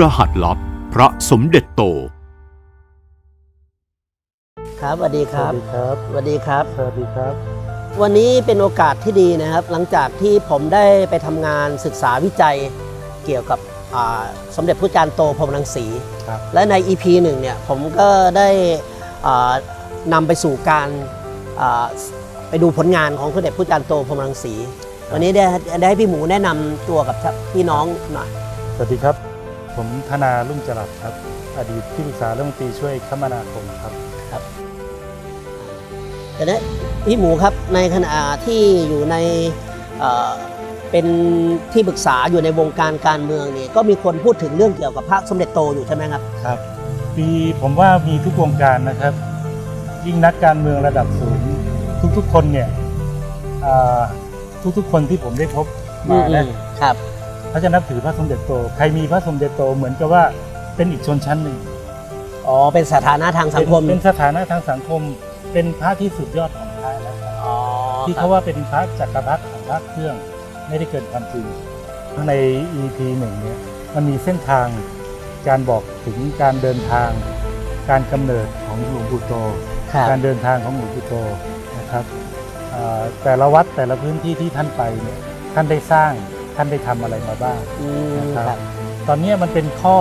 รหัสลับ พระสมเด็จโต ครับสวัสดีคสรัวับสดีครับสวัสดีครับ สวัสดีครับ วันนี้เป็นโอกาสที่ดีนะครับ หลังจากที่ผมได้ไปทำงานศึกษาวิจัยเกี่ยวกับอ่าสมเด็จพระจารย์โตพรหมรังสีครับ และใน EP หนึ่งเนี่ยผมก็ได้อ่านำไปสู่การอ่าไปดูผลงานของสมเด็จพระจารย์โตพรหมรังสี วันนี้ได้ได้ให้พี่หมูแนะนำตัวกับพี่น้องหน่อย สวัสดีครับ ผมธนารุ่งจรัสครับ อดีตที่ปรึกษาเรื่องดนตรีช่วยคมนาคมครับ แต่นี้พี่หมูครับในขณะที่อยู่ในเอ่อเป็นที่ปรึกษาอยู่ในวงการการเมืองนี่ก็มีคนพูดถึงเรื่องเกี่ยวกับพระสมเด็จโตอยู่ใช่ไหมครับ ครับปีผมว่ามีทุกวงการนะครับ ยิ่งนักการเมืองระดับสูง ทุกๆคนเนี่ยอ่าทุกๆคนที่ผมได้พบมานะครับ เขาจะนับถือพระสมเด็จโต ใครมีพระสมเด็จโตเหมือนกับว่าเป็นอีกชนชั้นหนึ่งอ๋อเป็นสถานะทางสังคม เป็นเป็นสถานะทางสังคม เป็นพระที่สุดยอดของพระแล้วครับอ๋อที่เขาว่าเป็นพระจักรพรรดิของพระเครื่องไม่ได้เกินความจริงใน EP หนึ่งเนี่ยมันมีเส้นทางการบอกถึงการเดินทาง การกำเนิดของหลวงปู่โตครับการเดินทางของหลวงปู่โตนะครับอ่าแต่ละวัดแต่ละพื้นที่ที่ท่านไปเนี่ยท่านได้สร้าง ท่านได้ทำอะไรมาบ้างอืมนะคครัรับบตอนนี้มันเป็นข้อ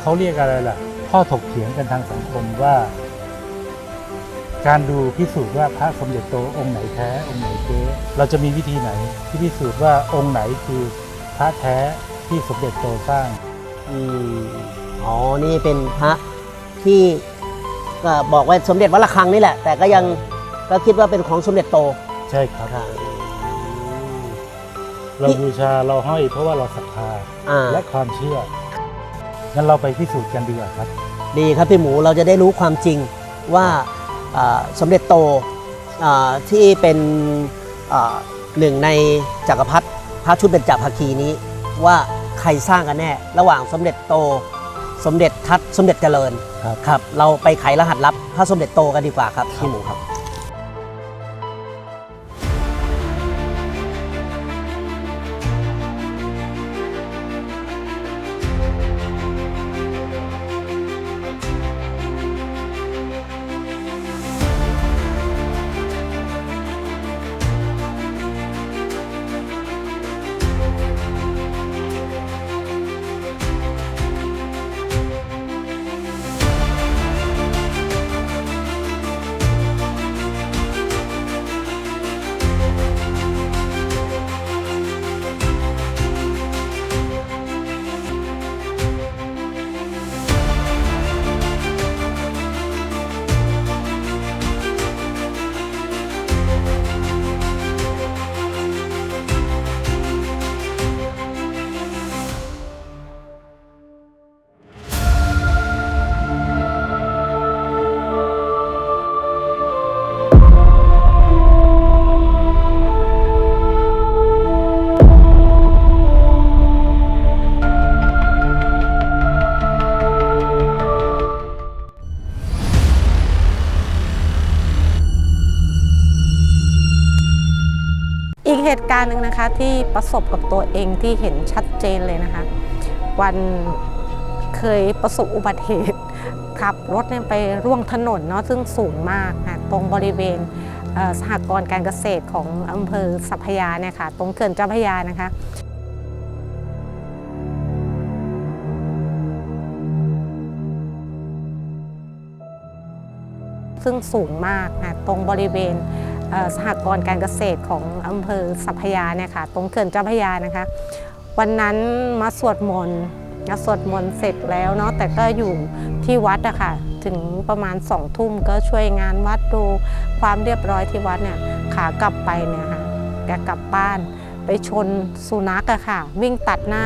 เขาเรียกอะไรล่ะ ข้อถกเถียงกันทางสังคมว่า การดูพิสูจน์ว่าพระสมเด็จโตองค์ไหนแท้ องค์ไหนเก๊เราจะมีวิธีไหน ที่พิสูจน์ว่าองค์ไหนคือพระแท้ที่สมเด็จโตสร้างอืมอ๋อ นี่เป็นพระที่ก็บอกว่าสมเด็จวัดระฆังนี่แหละ แต่ก็ยังก็คิดว่าเป็นของสมเด็จโต ใช่ครับครับ เราบูชาเราห้อยเพราะว่าเราศรัทธาอ่าและความเชื่องั้นเราไปพิสูจน์กันดีกว่าครับ ดีครับพี่หมูเราจะได้รู้ความจริงว่าอ่าสมเด็จโตอ่าที่เป็นอ่าหนึ่งในจักรพรรดิพระชุดเบญจภาคีนี้ ว่าใครสร้างกันแน่ ระหว่างสมเด็จโต สมเด็จทัตสมเด็จเจริญครับครับ เราไปไขรหัสลับพระสมเด็จโตกันดีกว่าครับพี่หมูครับ กเหตุการณ์หนึ่งนะคะที่ประสบกับตัวเองที่เห็นชัดเจนเลยนะคะ วันเคยประสบอุบัติเหตุขับรถเนี่ยไปร่วงถนนเนาะซึ่งสูงมากค่ะตรงบริเวณสหกรณ์การเกษตรของอำเภอสัพยาเนี่ยค่ะตรงเขื่อนเจ้าพยานะคะซึ่งสูงมากค่ะตรงบริเวณ สหกรณ์การเกษตรของอำเภอสัพยาเนี่ยค่ะตรงเขื่อนเจ้าพยานะคะ วันนั้นมาสวดมนต์มาสวดมนต์เสร็จแล้วเนาะแต่ก็อยู่ที่วัดอะค่ะถึงประมาณสองทุ่มก็ช่วยงานวัดดูความเรียบร้อยที่วัดเนี่ยขากลับไปเนี่ยค่ะแกกลับบ้านไปชนสุนัขอะค่ะ วิ่งตัดหน้า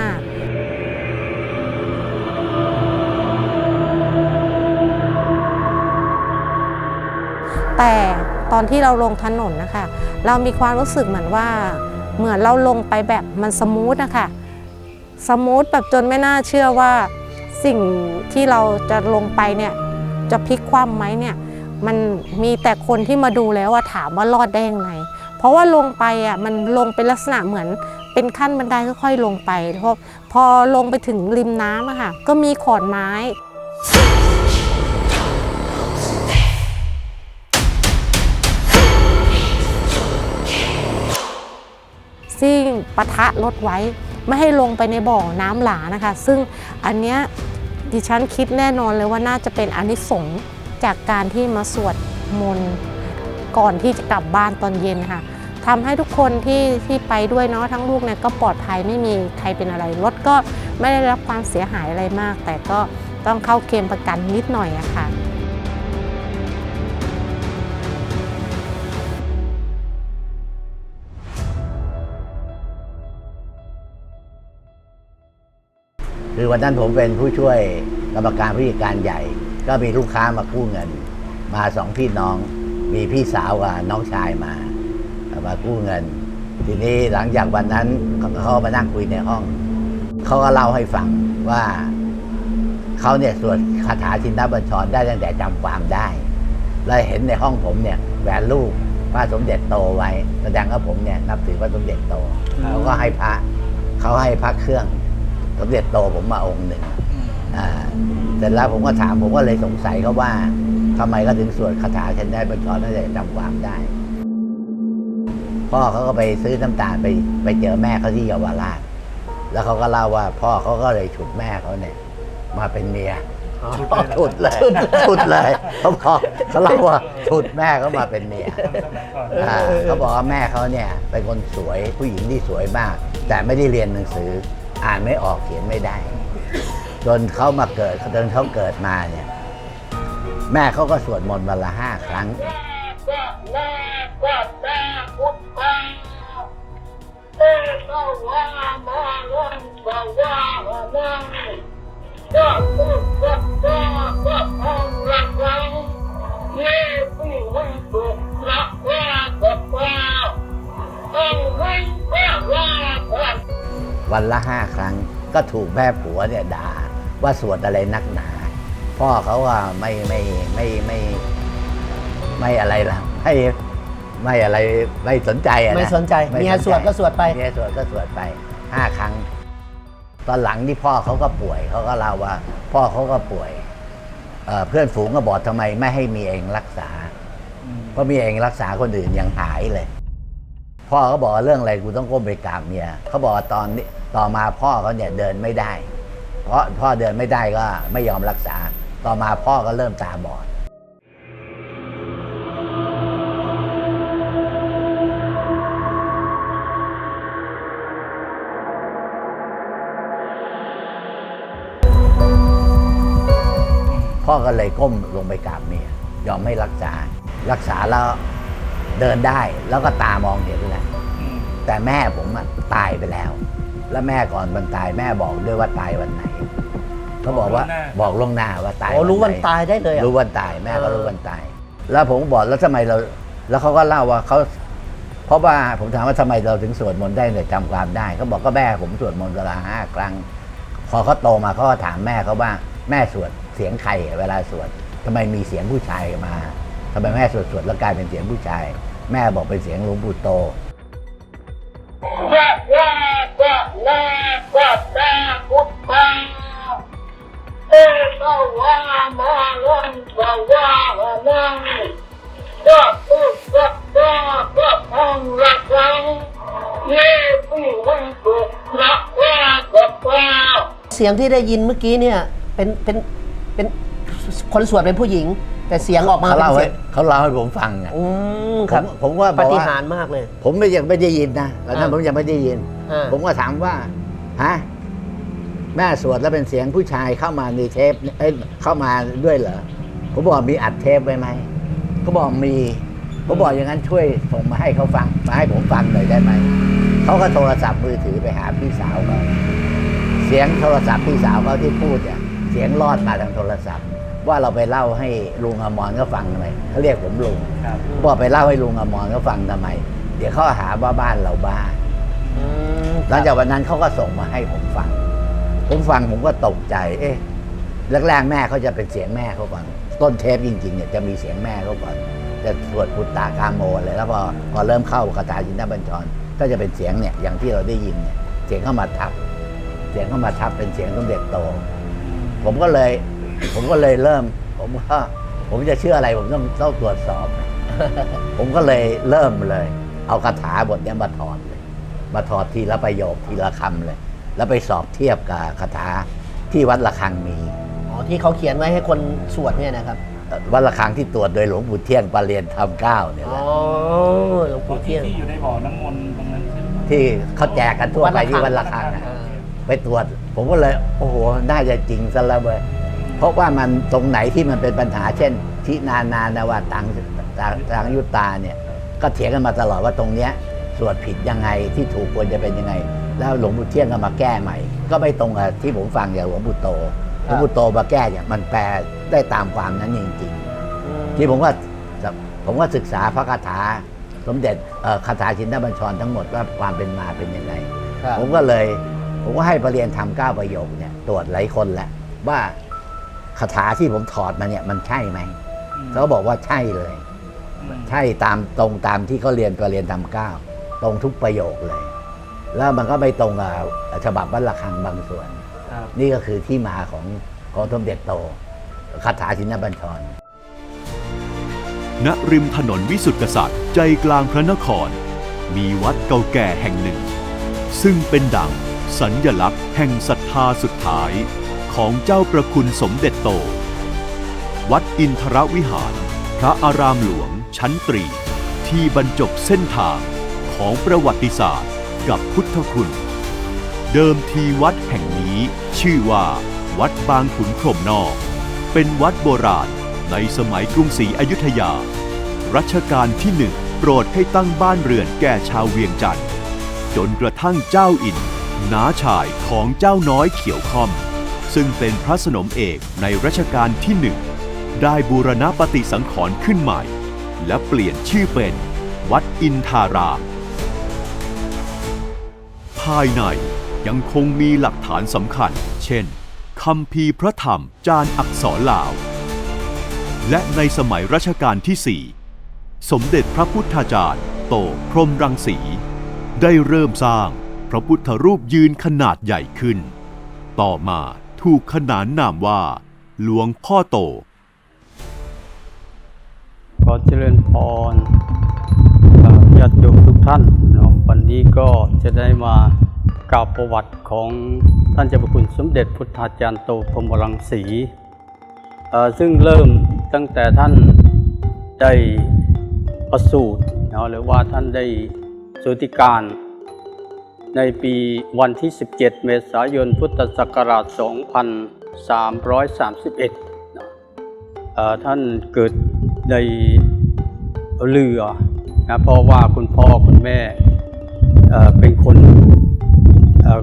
แต่ตอนที่เราลงถนนนะคะ เรามีความรู้สึกเหมือนว่า เหมือนเราลงไปแบบมันสมูทนะคะสมูทแบบจนไม่น่าเชื่อว่าสิ่งที่เราจะลงไปเนี่ยจะพลิกคว่ำไหมเนี่ยมันมีแต่คนที่มาดูแล้วว่าถามว่ารอดได้ยังไง เพราะว่าลงไปอะมันลงเป็นลักษณะเหมือนเป็นขั้นบันไดค่อยๆลงไปเพราะพอลงไปถึงริมน้ำอะค่ะก็มีขอนไม้ ซึ่งปะทะรถไว้ ไม่ให้ลงไปในบ่อน้ำหลานะคะ ซึ่งอันเนี้ยดิฉันคิดแน่นอนเลยว่าน่าจะเป็นอนิสงส์จากการที่มาสวดมนต์ก่อนที่จะกลับบ้านตอนเย็นค่ะทำให้ทุกคนที่ที่ไปด้วยเนาะทั้งลูกเนี่ยก็ปลอดภัยไม่มีใครเป็นอะไรรถก็ไม่ได้รับความเสียหายอะไรมาก แต่ก็ต้องเข้าเคลมประกันนิดหน่อยอะค่ะ คือวันนั้นผมเป็นผู้ช่วยกรรมการผู้จัดการใหญ่ ก็มีลูกค้ามากู้เงิน มาสองพี่น้อง มีพี่สาวกับน้องชายมามากู้เงิน ทีนี้หลังจากวันนั้นเขาเขามานั่งคุยในห้อง เขาก็เล่าให้ฟังว่าเขาเนี่ยสวดคาถาชินบัญชรได้ตั้งแต่จำความได้แล้วเห็นในห้องผมเนี่ยแหวนรูปพระสมเด็จโตไว้ แสดงว่าผมเนี่ยนับถือพระสมเด็จโตเขาก็ให้พระเขาให้พระเครื่อง สมเด็จโตผมมาองค์หนึ่งอ่าเสร็จแล้วผมก็ถามผมก็เลยสงสัยเขาว่าทำไมเขาถึงสวดคาถาเช่นได้บัญชรนั่นแหละจำความได้ พ่อเขาก็ไปซื้อน้ำตาลไปไปเจอแม่เขาที่เยาวราช แล้วเขาก็เล่าว่าพ่อเขาก็เลยฉุดแม่เขาเนี่ย มาเป็นเมียฉุดเลยฉุดเลยเขาบอกเขาเล่าว่าฉุดแม่เขามาเป็นเมียอ่าเขาบอกว่าแม่เขาเนี่ยเป็นคนสวยผู้หญิงที่สวยมาก แต่ไม่ได้เรียนหนังสือ อ่านไม่ออกเขียนไม่ได้ จนเขามาเกิดจนเขาเกิดมาเนี่ย แม่เขาก็สวดมนต์วันละห้าครั้ง วันละห้าครั้ง ก็ถูกแม่ผัวเนี่ยด่าว่าสวดอะไรนักหนา พ่อเขาว่าไม่ไม่ไม่ไม่ไม่อะไรละไม่ไม่อะไรไม่สนใจอะะไม่สนใจไม่เมียสวดก็สวดไปเมียสวดก็สวดไปห้าครั้ง ตอนหลังที่พ่อเขาก็ป่วยเขาก็เล่าว่า พ่อเขาก็ป่วยเอ่อเพื่อนฝูงก็บอกทำไมไม่ให้มีเองรักษา เพราะมีเองรักษาคนอื่นยังหายเลย พ่อเขาบอกเรื่องอะไรกูต้องก้มไปกราบเมียเขาบอกตอนนี้ต่อมาพ่อเขาเนี่ยเดินไม่ได้ เพราะพ่อเดินไม่ได้ก็ไม่ยอมรักษา ต่อมาพ่อก็เริ่มตาบอดพ่อก็เลยก้มลงไปกราบเมียยอมไม่รักษา รักษาแล้ว เดินได้แล้วก็ตามองเห็นแหละแต่แม่ผมอะตายไปแล้ว แล้วแม่ก่อนวันตายแม่บอกด้วยว่าตายวันไหนเขาบอกว่าบอกล่วงหน้าว่าตายโอ้รู้วันไหตายได้เลยอะรู้วันตายแม่ก็เออรู้วันตาย แล้วผมบอกแล้วทำไมเรา แล้วเขาก็เล่าว่าเขาเพราะว่าผมถามว่าทำไมเราถึงสวดมนต์ได้แต่จำความได้เขาบอกก็แม่ผมสวดมนต์กันละห้าครั้งพอเขาโตมาเขาก็ถามแม่เขาว่าแม่สวดเสียงใครเวลาสวดทำไมมีเสียงผู้ชายมาทำไมแม่สวดสวดแล้วกลายเป็นเสียงผู้ชาย แม่บอกเป็นเสียงหลวงปู่โตเสียงที่ได้ยินเมื่อกี้เนี่ยเป็นเป็นเป็นคนสวดเป็นผู้หญิง แต่เสียงออกมาเขาเป็นเล่าเสีให้ยงเขาเล่าให้ผมฟังอะอืมผครับมผมว่าบปอกฏิว่าหารย์มากเลย ผมไม่ยังไม่ได้ยินนะตอนนั้นอ่า ผมยังไม่ได้ยิน อ่า ผมก็ถามว่าฮะแม่สวดแล้วเป็นเสียงผู้ชายเข้ามาในเทปเอ้ยเข้ามาด้วยเหรอผมบอกมีอัดเทปไว้ไหมเขาบอกมีผมบอกอย่างนั้นช่วยส่งมาให้เขาฟังมาให้ผมฟังหน่อยได้ไหมเขาก็โทรศัพท์มือถือไปหาพี่สาวเขาเสียงโทรศัพท์พี่สาวเขาที่พูดเนี่ยเสียงรอดมาทางโทรศัพท์ ว่าเราไปเล่าให้ลุงอมรก็ฟังทำไมเขาเรียกผมลุงครับบอกไปเล่าให้ลุงอมรก็ฟังทำไม เดี๋ยวเขาหาว่าบ้านเราบ้าอืมหลังจากวันนั้นเขาก็ส่งมาให้ผมฟัง ผมฟังผมก็ตกใจ เอ๊ะแรกๆแม่เขาจะเป็นเสียงแม่เขาก่อน ต้นเทปจริงๆเนี่ยจะมีเสียงแม่เขาก่อน จะสวดพุทตากาโมเลยแล้วพอพอเริ่มเข้าคาถาจินตบัญชร ก็จะเป็นเสียงเนี่ยอย่างที่เราได้ยินเนี่ยเสียงเข้ามาทับ เสียงเข้ามาทับเป็นเสียงสมเด็จโต ผมก็เลย ผมก็เลยเริ่ม ผมว่าผมจะเชื่ออะไรผมต้องต้องตรวจสอบ ผมก็เลยเริ่มเลย เอาคาถาบทเนี้ยมาถอดเลย มาถอดทีละประโยคทีละคำเลย แล้วไปสอบเทียบกับคาถาที่วัดระฆังมีอ๋อที่เขาเขียนไว้ให้คนสวดเนี่ยนะครับเอ่อวัดระฆังที่ตรวจโดยหลวงปู่เที่ยงปรเรียนธรรมเก้าเนี่ยอ๋แหอละหลวงปู่เที่ยงที่อยู่ในบ่อน้ำมนต์ตรงนั้นใช่ไหมที่เขาแจกกันทั่วไปที่วัดระฆังอะเออไปตรวจ ผมก็เลย โอ้โห น่าจะจริงซะแล้วเว้ย เพราะว่ามันตรงไหนที่มันเป็นปัญหา เช่นที่นานานาวาตังตังตังยุตตาเนี่ยก็เถียงกันมาตลอดว่าตรงเนี้ยสวดผิดยังไงที่ถูกควรจะเป็นยังไง แล้วหลวงปู่เที่ยงก็มาแก้ใหม่ ก็ไม่ตรงกับที่ผมฟังจากหลวงปู่โตหลวงปู่โตมาแก้เนี่ยมันแปลได้ตามความนั้นจริงๆที่ผมว่าผมก็ศึกษาพระคาถาสมเด็จเอ่อคาถาชินบัญชรทั้งหมดว่าความเป็นมาเป็นยังไงครับผมก็เลย ผมก็ให้ประเรียนทำเก้าประโยคเนี่ยตรวจหลายคนแล้วว่า คาถาที่ผมถอดมาเนี่ยมันใช่ไหมเขาก็บอกว่าใช่เลย ใช่ตามตรงตามที่เขาเรียนประเรียนทำเก้าตรงทุกประโยคเลย แล้วมันก็ไม่ตรงกับฉบับวัดระฆังบางส่วนครับนี่ก็คือที่มาของของสมเด็จโตคาถาชินบัญชรณริมถนนวิสุทธิกษัตริย์ ใจกลางพระนคร มีวัดเก่าแก่แห่งหนึ่ง ซึ่งเป็นดังสัญญลักษณ์แห่งศรัทธาสุดท้าย ของเจ้าประคุณสมเด็จโต วัดอินทรวิหาร พระอารามหลวงชั้นตรี ที่บรรจบเส้นทางของประวัติศาสตร์กับพุทธคุณ เดิมทีวัดแห่งนี้ชื่อว่า วัดบางขุนพรมนอก เป็นวัดโบราณในสมัยกรุงศรีอยุธยา รัชกาลที่หนึ่งโปรดให้ตั้งบ้านเรือนแก่ชาวเวียงจันทร์จนกระทั่งเจ้าอินน้าชายของเจ้าน้อยเขียวค่อม ซึ่งเป็นพระสนมเอกในรัชกาลที่หนึ่งได้บูรณปฏิสังขรณ์ขึ้นใหม่ และเปลี่ยนชื่อเป็น วัดอินทาราม ภายในยังคงมีหลักฐานสำคัญ เช่นคำพีพระธรรมจานอักษรลาว และในสมัยรัชกาลที่4สมเด็จพระพุทธาจารย์ โตพรหมรังสี ได้เริ่มสร้างพระพุทธรูปยืนขนาดใหญ่ขึ้น ต่อมา ถูกขนานนามว่า หลวงพ่อโต ขอเจริญพรเอ่อญาติโยมทุกท่านเนาะวันนี้ก็จะได้มากล่าวประวัติของท่านเจ้าพระคุณสมเด็จพุทธาจารย์โตพรมรังสีเอ่อซึ่งเริ่มตั้งแต่ท่านได้ประสูติเนาะหรือว่าท่านได้สุติการ ในปีวันที่ 17 เมษายน พุทธศักราช 2331เนาะเอ่อท่านเกิดในเรือนะเพราะว่าคุณพ่อคุณแม่เป็นคน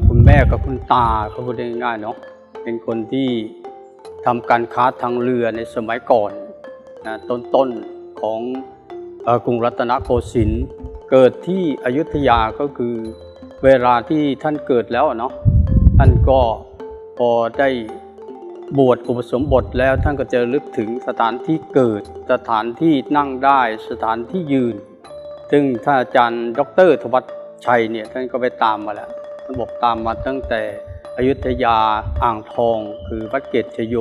คุณแม่กับคุณตาเขาพูดง่ายๆเนาะเป็นคนที่ทำการค้าทางเรือในสมัยก่อนนะต้นๆของกรุงรัตนโกสินทร์เกิดที่อยุธยาก็คือ เวลาที่ท่านเกิดแล้วเนาะท่านก็พอได้บวชอุปสมบทแล้วท่านก็จะลึกถึงสถานที่เกิด สถานที่นั่งได้สถานที่ยืน ซึ่งท่านอาจารย์ดรธวัชชัยเนี่ยท่านก็ไปตามมาแล้วท่านบอกตามมาตั้งแต่อยุธยาอ่างทองคือวัดเกตชโย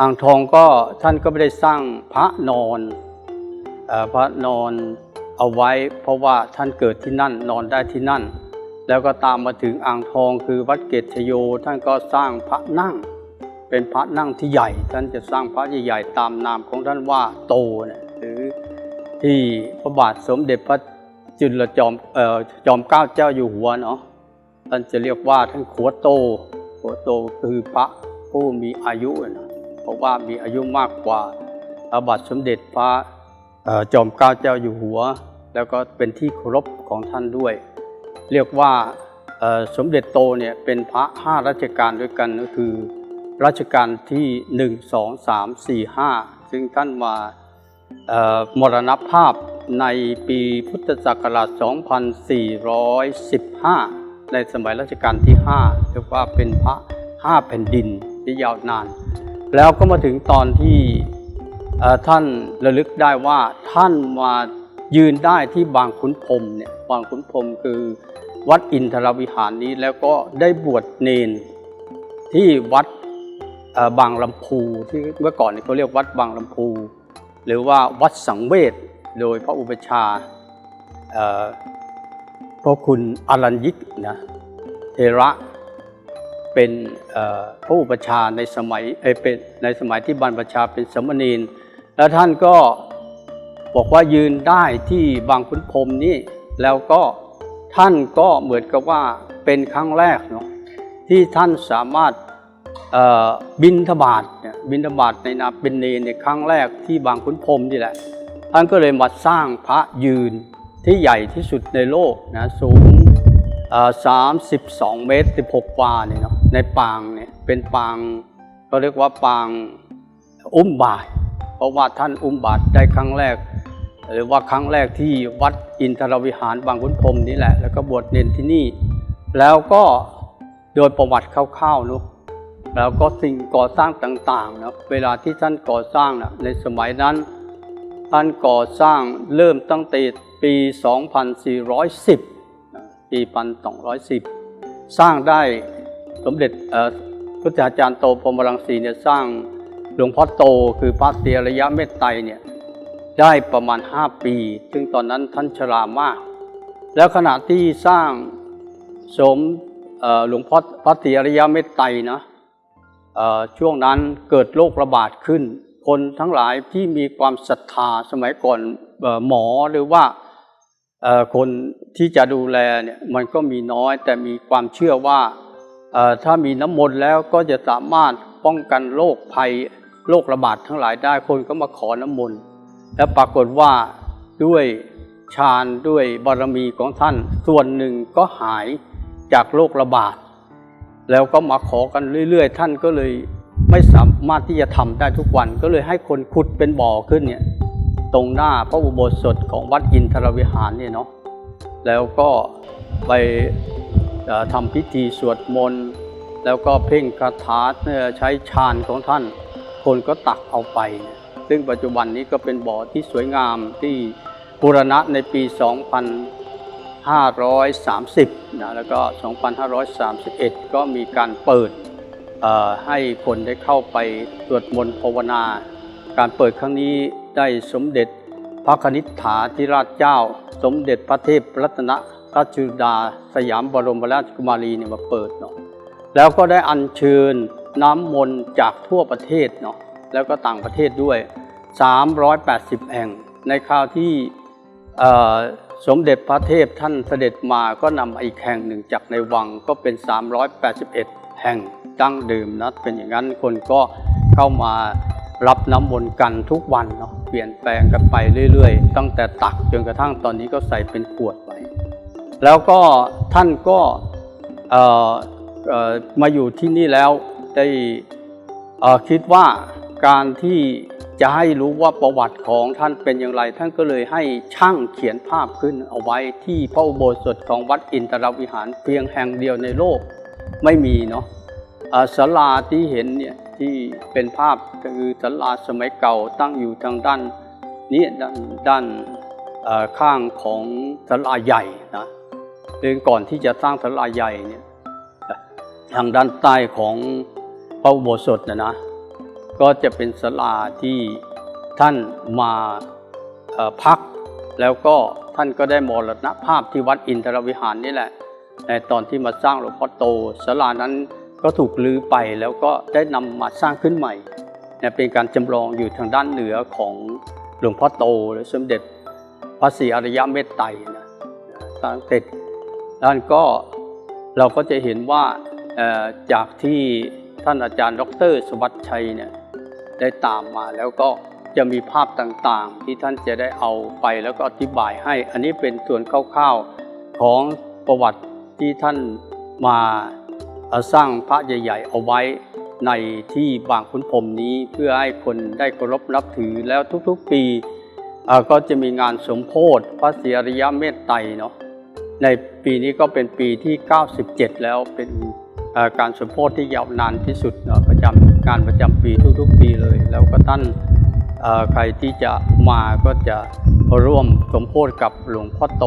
อ่างทองก็ท่านก็ไม่ได้สร้างพระนอนเออพระนอนเอาไว้ เพราะว่าท่านเกิดที่นั่นนอนได้ที่นั่น แล้วก็ตามมาถึงอ่างทองคือวัดเกตชโย ท่านก็สร้างพระนั่ง เป็นพระนั่งที่ใหญ่ ท่านจะสร้างพระใหญ่ๆตามนามของท่านว่าโตเนี่ยหรือที่พระบาทสมเด็จพระจุลจอมเอ่อจอมเกล้าเจ้าอยู่หัวเนาะท่านจะเรียกว่าท่านขัวโตขัวโตคือพระผู้มีอายุนะเพราะว่ามีอายุมากกว่าพระบาทสมเด็จพระเอ่อจอมเกล้าเจ้าอยู่หัว แล้วก็เป็นที่เคารพของท่านด้วย เรียกว่าสมเด็จโตเนี่ยเป็นพระห้าราชการด้วยกันก็คือรัชกาลที่ 1 2 3 4 5 ซึ่งท่านมาเอ่อมรณภาพในปีพุทธศักราช 2415 ในสมัยรัชกาลที่ 5 เรียกว่าเป็นพระห้าแผ่นดินที่ยาวนาน แล้วก็มาถึงตอนที่ท่านระลึกได้ว่าท่านมา ยืนได้ที่บางขุนพรมเนี่ยบางขุนพรมคือวัดอินทรวิหารนี้แล้วก็ได้บวชเนนที่วัดบางลำพูที่เมื่อก่อนเขาเรียกวัดบางลำพู หรือว่าวัดสังเวชโดยพระอุปชาย์พระคุณอรัญยิกนะเทระเป็นพระอุปชาในสมัยเอยเป็นในสมัยที่บรรพชาเป็นสมณีนแล้วท่านก็ บอกว่ายืนได้ที่บางขุนพรมนี่แล้วก็ท่านก็เหมือนกับว่าเป็นครั้งแรกเนาะที่ท่านสามารถบินทบาทเนี่ยบินทบาทในนาเป็นเนในครั้งแรกที่บางขุนพรมนี่แหละท่านก็เลยมาสร้างพระยืนที่ใหญ่ที่สุดในโลกนะสูงสามสิบสองเมตรสิบหกวาเนี่ยเนาะในปางเนี่ยเป็นปางก็เรียกว่าปางอุ้มบาทเพราะว่าท่านอุ้มบาทได้ครั้งแรก หรือว่าครั้งแรกที่วัดอินทรวิหารบางขุนพรมนี่แหละ แล้วก็บวชเนนที่นี่ แล้วก็โดยประวัติคร่าวๆนะแล้วก็สิ่งก่อสร้างต่างๆนะเวลาที่ท่านก่อสร้างนะในสมัยนั้น ท่านก่อสร้างเริ่มตั้งแต่ปี 2410 ปี 1210 สร้างได้สมเด็จพระอาจารย์โตพรมรังสีเนี่ยสร้างหลวงพ่อโตคือพระเตียระยะเมตไตรเนี่ย ได้ประมาณ 5 ปี ซึ่งตอนนั้นท่านชรามาก แล้วขณะที่สร้างสมหลวงพ่อพระตียระยะเมตไตรนะช่วงนั้นเกิดโรคระบาดขึ้น คนทั้งหลายที่มีความศรัทธาสมัยก่อนอหมอหรือว่าคนที่จะดูแลเนี่ยมันก็มีน้อยแต่มีความเชื่อว่าถ้ามีน้ำมนต์แล้วก็จะสามารถป้องกันโรคภัยโรคระบาดทั้งหลายได้คนก็มาขอน้ำมนต์ และปรากฏว่าด้วยฌานด้วยบารมีของท่าน ส่วนหนึ่งก็หายจากโรคระบาด แล้วก็มาขอกันเรื่อย ๆ ท่านก็เลยไม่สามารถที่จะทำได้ทุกวัน ก็เลยให้คนขุดเป็นบ่อขึ้นเนี่ยตรงหน้าพระอุโบสถของวัดอินทรวิหารเนี่ยเนาะแล้วก็ไปทำพิธีสวดมนต์ แล้วก็เพ่งคาถาเนี่ยใช้ฌานของท่าน คนก็ตักเอาไปเนี่ย ซึ่งปัจจุบันนี้ก็เป็นบ่อที่สวยงามที่บูรณะในปี 2530 นะแล้วก็ 2531 ก็มีการเปิดให้คนได้เข้าไปสวดมนต์ภาวนา การเปิดครั้งนี้ได้สมเด็จพระคณิษฐาธิราชเจ้า สมเด็จพระเทพรัตนราชสุดา สยามบรมราชกุมารีเนี่ยมาเปิดเนาะแล้วก็ได้อัญเชิญน้ำมนต์จากทั่วประเทศเนาะ แล้วก็ต่างประเทศด้วย 380 แห่ง ในคราวที่สมเด็จพระเทพท่านเสด็จมาก็นำอีกแห่งหนึ่งจากในวังก็เป็น 381 แห่งดั้งเดิมนะเป็นอย่างนั้นคนก็เข้ามารับน้ำมนต์กันทุกวันเนาะเปลี่ยนแปลงกันไปเรื่อยๆ ตั้งแต่ตักจนกระทั่งตอนนี้ก็ใส่เป็นขวดไป แล้วก็ท่านก็มาอยู่ที่นี่แล้วได้คิดว่า การที่จะให้รู้ว่าประวัติของท่านเป็นอย่างไร ท่านก็เลยให้ช่างเขียนภาพขึ้นเอาไว้ที่พระอุโบสถของวัดอินทรวิหารเพียงแห่งเดียวในโลกไม่มีเนาะศาลาที่เห็นเนี่ยที่เป็นภาพคือศาลาสมัยเก่าตั้งอยู่ทางด้านนี้ด้านด้านข้างของศาลาใหญ่นะเองก่อนที่จะสร้างศาลาใหญ่เนี่ยทางด้านใต้ของพระอุโบสถนะนะ ก็จะเป็นศาลาที่ท่านมาพัก แล้วก็ท่านก็ได้มรณภาพที่วัดอินทรวิหารนี่แหละ ในตอนที่มาสร้างหลวงพ่อโตศาลานั้นก็ถูกลื้อไปแล้วก็ได้นำมาสร้างขึ้นใหม่เนี่ยเป็นการจำลองอยู่ทางด้านเหนือของหลวงพ่อโตหรือสมเด็จพระศรีอริยเมตไตรนะตั้งแต่ด้านก็เราก็จะเห็นว่าจากที่ท่านอาจารย์ดร สวัสดิ์ชัยเนี่ย ได้ตามมาแล้วก็จะมีภาพต่างๆ ที่ท่านจะได้เอาไปแล้วก็อธิบายให้ อันนี้เป็นส่วนคร่าวๆของประวัติที่ท่านมาสร้างพระใหญ่ๆเอาไว้ในที่บางขุนพรมนี้เพื่อให้คนได้เคารพนับถือแล้วทุกๆปีก็จะมีงานสมโพธิพระศรีอริยเมตไตรเนาะในปีนี้ก็เป็นปีที่ 97 แล้วเป็นการสมโพธิที่ยาวนานที่สุดเนอะประจำ การประจำปีทุกๆปีเลย แล้วก็ท่านใครที่จะมาก็จะร่วมสมโพธิกับหลวงพ่อโต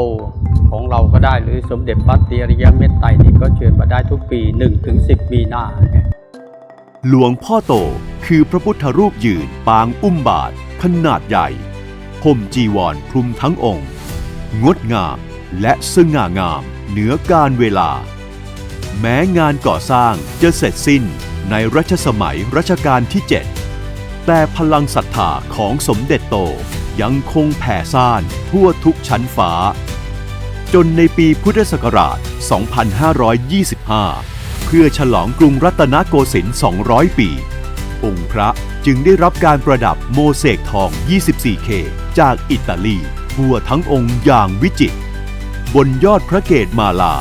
ของเราก็ได้หรือสมเด็จพระเตรียเมตไตรนี่ก็เชิญมาได้ทุกปี1ถึง10 มีนาเนี่ยหลวงพ่อโตคือพระพุทธรูปยืนปางอุ้มบาท ขนาดใหญ่ห่มจีวรคลุมทั้งองค์ งดงามและสง่างามเหนือการเวลา แม้งานก่อสร้างจะเสร็จสิ้น ในรัชสมัยรัชกาลที่ 7 แต่พลังศรัทธาของสมเด็จโตยังคงแผ่ซ่านทั่วทุกชั้นฟ้า จนในปีพุทธศักราช 2525 เพื่อฉลองกรุงรัตนโกสินทร์ 200 ปี องค์พระจึงได้รับการประดับโมเสกทอง 24K จากอิตาลีทั่วทั้งองค์อย่างวิจิตรบนยอดพระเกศมาลา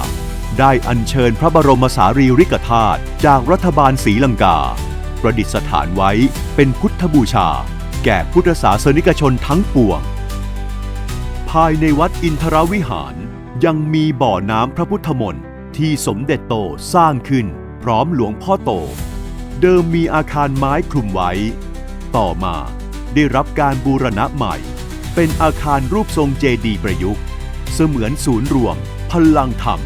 ได้อัญเชิญพระบรมสารีริกธาตุจากรัฐบาลศรีลังกา ประดิษฐานไว้เป็นพุทธบูชา แก่พุทธศาสนิกชนทั้งปวง ภายในวัดอินทรวิหารยังมีบ่อน้ำพระพุทธมนต์ที่สมเด็จโตสร้างขึ้นพร้อมหลวงพ่อโต เดิมมีอาคารไม้คลุมไว้ ต่อมาได้รับการบูรณะใหม่ เป็นอาคารรูปทรงเจดีย์ประยุกต์ เสมือนศูนย์รวมพลังธรรม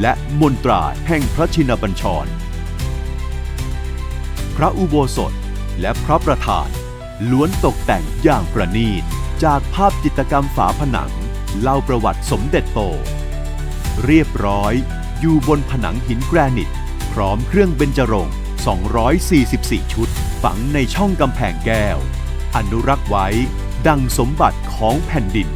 และมนตราแห่งพระชินบัญชร พระอุโบสถและพระประธาน ล้วนตกแต่งอย่างประณีต จากภาพจิตรกรรมฝาผนัง เล่าประวัติสมเด็จโต เรียบร้อยอยู่บนผนังหินแกรนิต พร้อมเครื่องเบญจรงค์244 ชุด ฝังในช่องกำแพงแก้ว อนุรักษ์ไว้ดังสมบัติของแผ่นดิน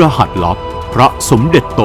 รหัสลับ พระสมเด็จโต